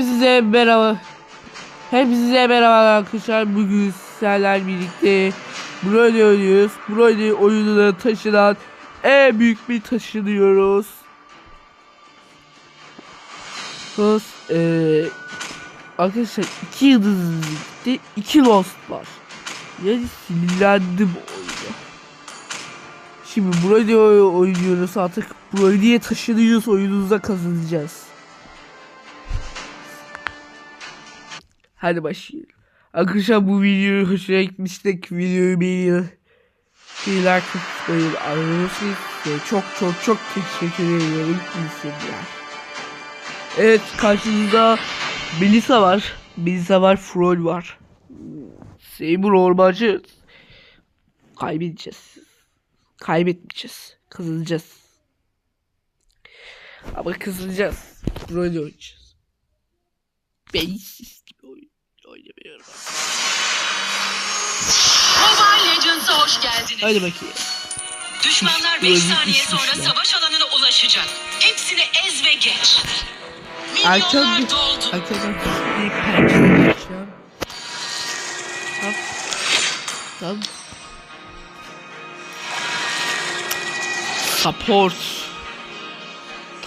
Hepinize merhaba. Hepinize merhaba arkadaşlar. Bugün sizlerle birlikte Brody oynuyoruz. Brody oyununa taşınan en büyük bir taşınıyoruz. Sos, eee arkadaşlar iki yıldız gitti. iki lost var. Yani sinirlendim oyuna. Şimdi Brody oy- oynuyoruz artık. Brody'ye taşınıyoruz oyunumuza kazanacağız. Hadi başlayalım. Arkadaşlar bu video hoşuna gitmişse videoyu beğenin. Bir like atmayı anlıyorsunuz. Çok çok çok teşekkür ederim. İnsanlar. Evet karşınızda Melisa var. Melisa var. Freud var. Seymour Ormancı. Kaybedeceğiz. Kaybetmeyeceğiz. Kazanacağız. Ama kazanacağız. Freud oynayacağız. Oyun oynamıyorum. Mobile Legends'a hoş geldiniz. Hadi bakayım. Düşmanlar 5 Böyle saniye sonra savaş alanına ulaşacak. Hepsini ez ve geç. Milyonlar doldu. arkadan bir pençe geçeceğim. Tam. Tam. Support.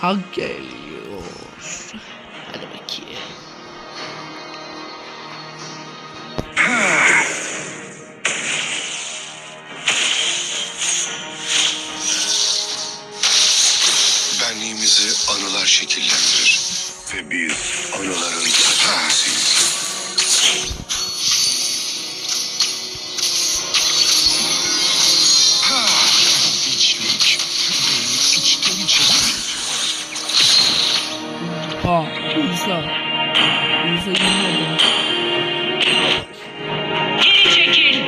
Tank geliyor. Hadi bakayım. Benliğimizi anılar şekillendirir. Ve biz anıların kendisiyiz. İçten içe Ha, İsa. İsa geliyor. Geri çekil.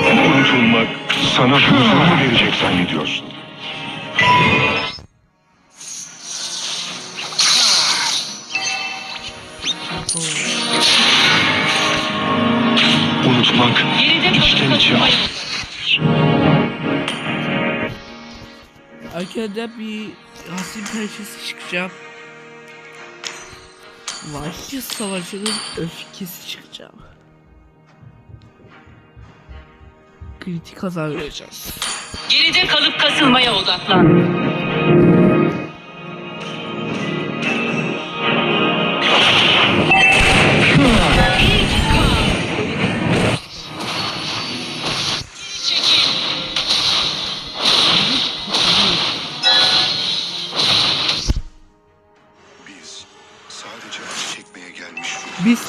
Unutulmak sana huzur verecek zannediyorsun. Unutmak Geride kalıp içten içe. Arkadan bir Hasim pençesi çıkacağım. Vahşi savaşının öfkesi çıkacağım. Kritik hasar vereceğiz. Geride kalıp kasılmaya odaklan.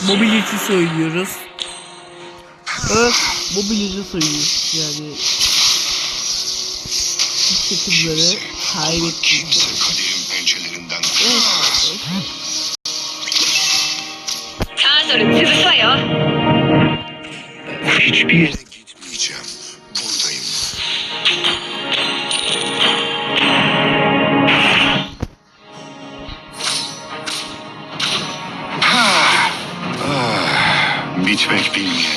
Mobilyacı söylüyoruz. Evet, mobilyacı söylüyoruz. Yani takımları kaybettik. kimse expect you.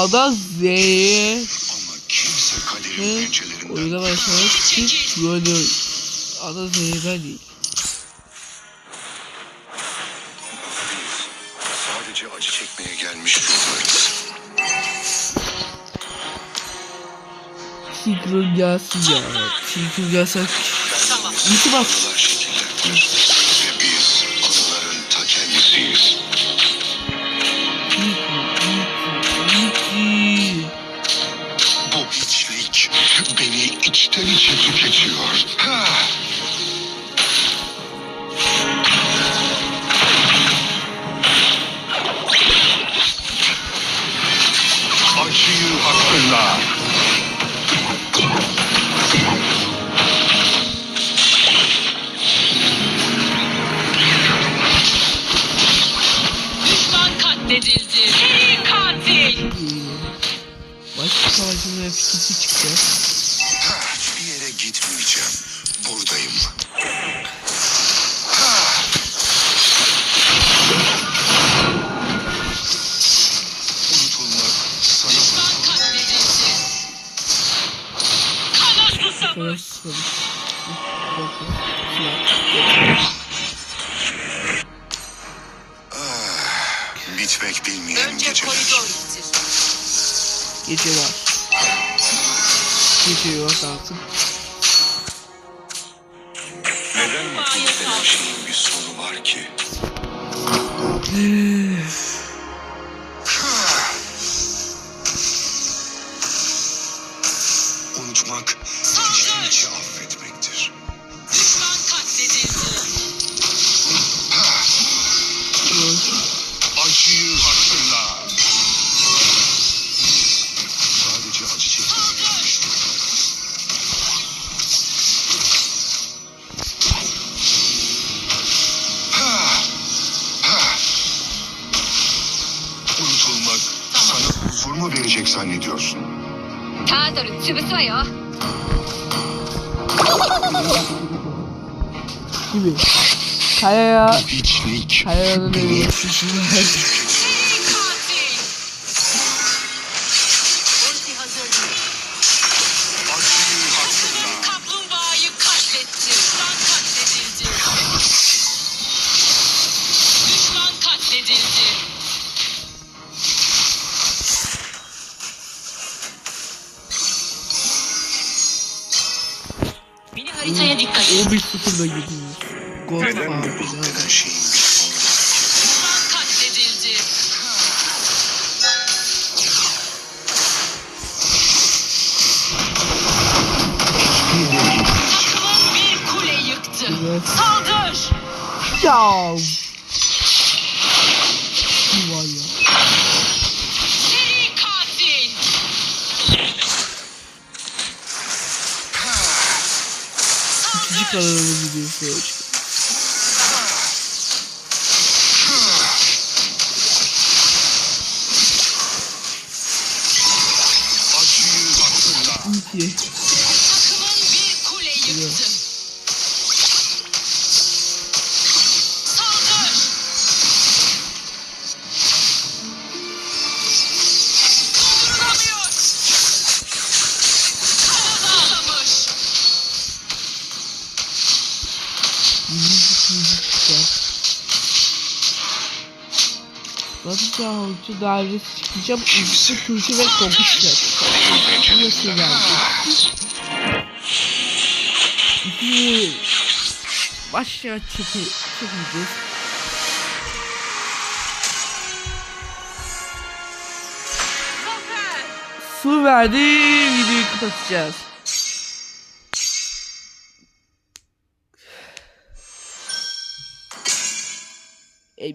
A'dan Z'ye Ama kimse kaderin ve oyuna başlamak için böyle A'dan Z'den değil. Sadece acı çekmeye gelmiş ruhlarız. Sinkron gelsin ya. Sinkron gelsen Tamam. İyi bak. Katledildi. Seri katil. Baş savaşının etkisi çıktı. Ha, bir yere gitmeyeceğim. Buradayım. Unutulmak sana. Kana susamış. Gece var. Gece yok artık. Neden mutlu denen şeyin bir sonu var ki? Unutmak içten içe affetmektir. görecek zannediyorsun? Gibi. Kayaya. Bu hiçlik. Kayaya da değil. Şeyin bir sonu var ki? Düşman katledildi. Takımın bir kule yıktı. Saldır. Ya. falando no vídeo hoje. Mentira. Batı Avcı dairesi çıkacağım. Üstü turşu ve koku çıkacak. Nasıl geldi? Başla çıkacağız. Zafer. Su verdi videoyu kapatacağız. Ey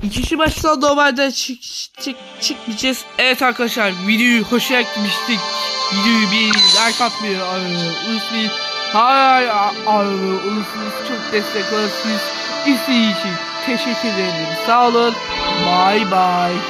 şey. İkinci başta normalde çık, çık, çıkmayacağız. Evet arkadaşlar videoyu hoşuna gitmiştik. Videoyu bir like atmayı unutmayın. Hayır unutmayın çok destek olursunuz. İzlediğiniz için teşekkür ederim. Sağ olun. Bye bye.